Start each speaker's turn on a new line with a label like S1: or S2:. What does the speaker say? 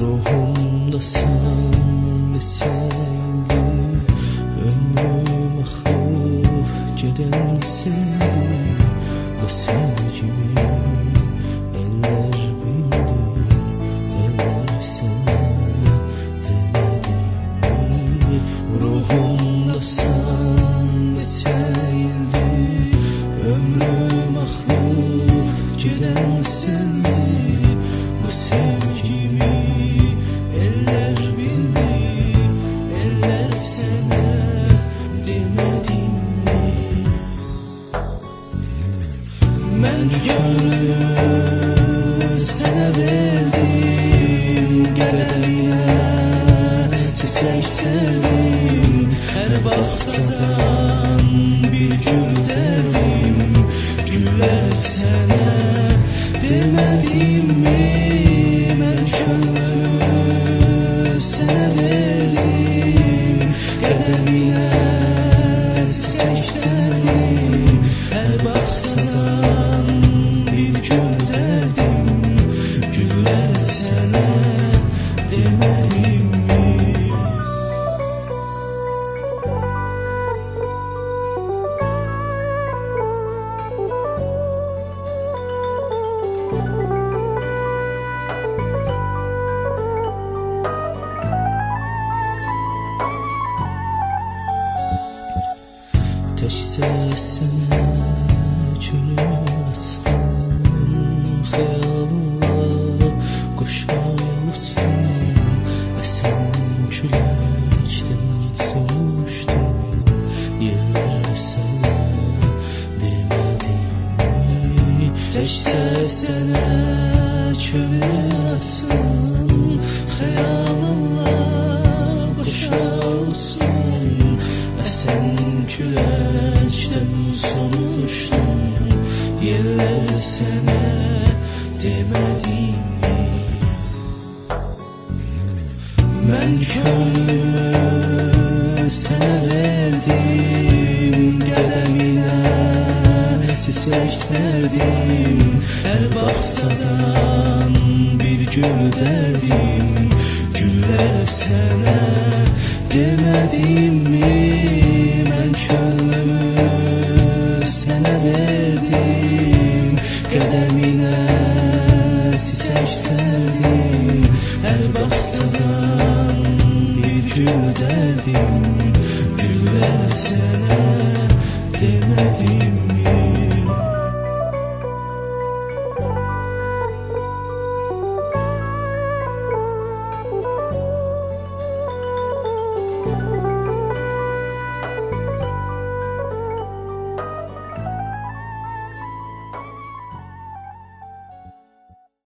S1: Ruhumdasan neçəydi Ömrüm axıb gedən sildi Bu sevgimi eller bildi Eller sana demedi mi Ruhumdasan neçəydi Ömrüm axıb gedən sildi Bu sevgimi Ben gönlümü sana verdim Qədərinə çiçək sevdim Hər bağçadan bir gül Təkcə sənə gönül açdım Xəyalınla qoşar uçdum Əsən küləkdən soruşdum Yerlər sənə demədimi Təkcə sənə gönül küləkdən soruşdum Yerlər sənə demədimi Mən könlümü sənə verdim Qədəminə çiçək sərdim Hər bağçadan bir gül dərdim Güllər sənə demədim mi? Mən könlümü sənə verdim. Qədəminə çiçək sərdim Hər bağçadan bir gül dərdim Güllər sənə demədim